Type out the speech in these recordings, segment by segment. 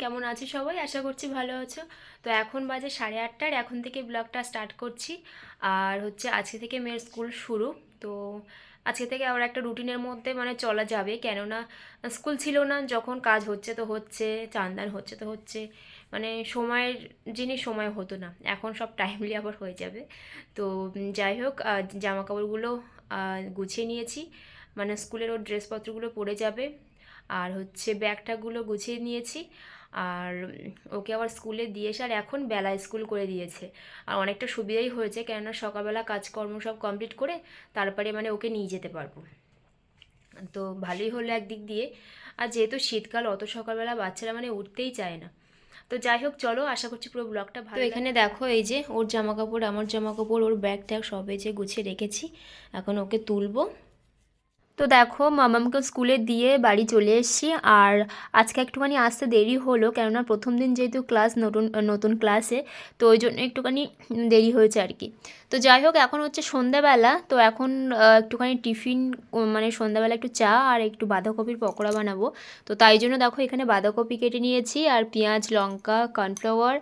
কেমন আছো সবাই? আশা করছি ভালো আছো। তো এখন বাজে সাড়ে আটটার এখন থেকে ব্লগটা স্টার্ট করছি। আর হচ্ছে আজকে থেকে মেয়ের স্কুল শুরু। তো আজকে থেকে আবার একটা রুটিনের মধ্যে মানে চলা যাবে। কেননা স্কুল ছিল না, যখন কাজ হচ্ছে তো হচ্ছে, চান্দান হচ্ছে তো হচ্ছে। মানে সময়ের জিনিস সময় হতো না। এখন সব টাইমলি আবার হয়ে যাবে। তো যাই হোক জামা কাপড়গুলো গুছিয়ে নিয়েছি। মানে স্কুলের ওর ড্রেসপত্রগুলো পরে যাবে। আর হচ্ছে ব্যাগটাগুলো গুছিয়ে নিয়েছি। আর ওকে আবার স্কুলে দিয়ে এসে আর এখন বেলা স্কুল করে দিয়েছে। আর অনেকটা সুবিধাই হয়েছে, কেননা সকালবেলা কাজকর্ম সব কমপ্লিট করে তারপরে মানে ওকে নিয়ে যেতে পারব। তো ভালোই হলো একদিক দিয়ে। আর যেহেতু শীতকাল, অত সকালবেলা বাচ্চারা মানে উঠতেই চায় না। তো যাই হোক চলো আশা করছি পুরো ব্লগটা ভালো এখানে দেখো এই যে ওর জামা কাপড় আমার জামা কাপড় ওর ব্যাগ ট্যাগ সব এই যে গুছিয়ে রেখেছি। এখন ওকে তুলবো। তো দেখো, মামামকে স্কুলে দিয়ে বাড়ি চলে এসেছি। আর আজকে একটুখানি আসতে দেরি হলো, কেননা প্রথম দিন যেহেতু ক্লাস নতুন নতুন ক্লাসে, তো ওই জন্য একটুখানি দেরি হয়েছে আর কি। তো যাই হোক, এখন হচ্ছে সন্ধ্যাবেলা, তো এখন একটুখানি টিফিন মানে সন্ধ্যাবেলা একটু চা আর একটু বাঁধাকপির পকোড়া বানাবো। তো তাই জন্য দেখো, এখানে বাঁধাকপি কেটে নিয়েছি, আর পেঁয়াজ, লঙ্কা, কর্নফ্লাওয়ার,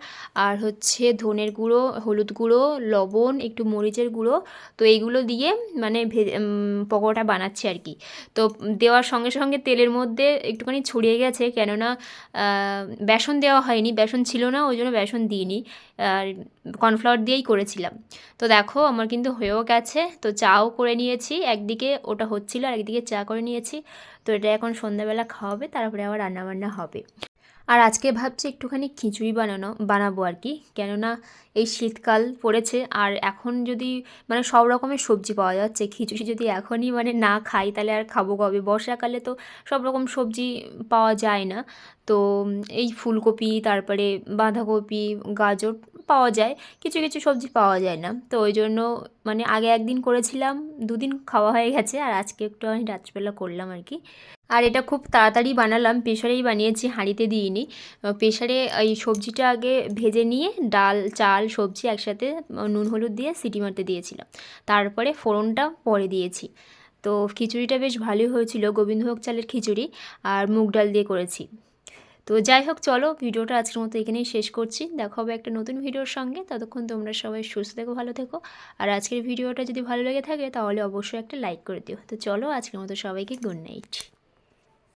আর হচ্ছে ধনের গুঁড়ো, হলুদ গুঁড়ো, লবণ, একটু মরিচের গুঁড়ো, তো এইগুলো দিয়ে মানে পকোড়াটা বানাচ্ছি আর কি। তো দেওয়ার সঙ্গে সঙ্গে তেলের মধ্যে একটুখানি ছড়িয়ে গেছে, কেননা বেসন দেওয়া হয়নি, বেসন ছিল না, ওই জন্য বেসন দিইনি। আর কর্নফ্লাওয়ার দিয়েই করেছিলাম। তো দেখো, আমার কিন্তু হয়েও গেছে। তো চাও করে নিয়েছি, একদিকে ওটা হচ্ছিল আর একদিকে চা করে নিয়েছি। তো এটা এখন সন্ধ্যাবেলা খাওয়াবে তারপরে আবার রান্নাবান্না হবে। আর আজকে ভাবছি একটুখানি খিচুড়ি বানানো, বানাবো আর কি। কেননা এই শীতকাল পড়েছে আর এখন যদি মানে সব রকমের সবজি পাওয়া যাচ্ছে। খিচুড়ি যদি এখনই মানে না খাই, তাহলে আর খাব কবে? বর্ষাকালে তো সব রকম সবজি পাওয়া যায় না। তো এই ফুলকপি, তারপরে বাঁধাকপি, গাজর পাওয়া যায়। কিছু কিছু সবজি পাওয়া যায় না। তো ওই জন্য মানে আগে একদিন করেছিলাম, দুদিন খাওয়া হয়ে গেছে। আর আজকে একটু আমি রাত্রিবেলা করলাম আর কি। আর এটা খুব তাড়াতাড়ি বানালাম। প্রেশারেই বানিয়েছি, হাঁড়িতে দিইনি। প্রেশারে এই সবজিটা আগে ভেজে নিয়ে ডাল, চাল, সবজি একসাথে নুন, হলুদ দিয়ে সিটি মারতে দিয়েছিলাম। তারপরে ফোড়নটা পরে দিয়েছি। তো খিচুড়িটা বেশ ভালোই হয়েছিল, গোবিন্দভোগ চালের খিচুড়ি আর মুগ ডাল দিয়ে করেছি। তো যাই হোক, চলো ভিডিওটা আজকের মতো এখানেই শেষ করছি। দেখা হবে একটা নতুন ভিডিওর সঙ্গে। ততক্ষণ তোমরা সবাই সুস্থ থেকো, ভালো থেকো। আর আজকের ভিডিওটা যদি ভালো লেগে থাকে, তাহলে অবশ্যই একটা লাইক করে দিও। তো চলো আজকের মতো সবাইকে গুড নাইট।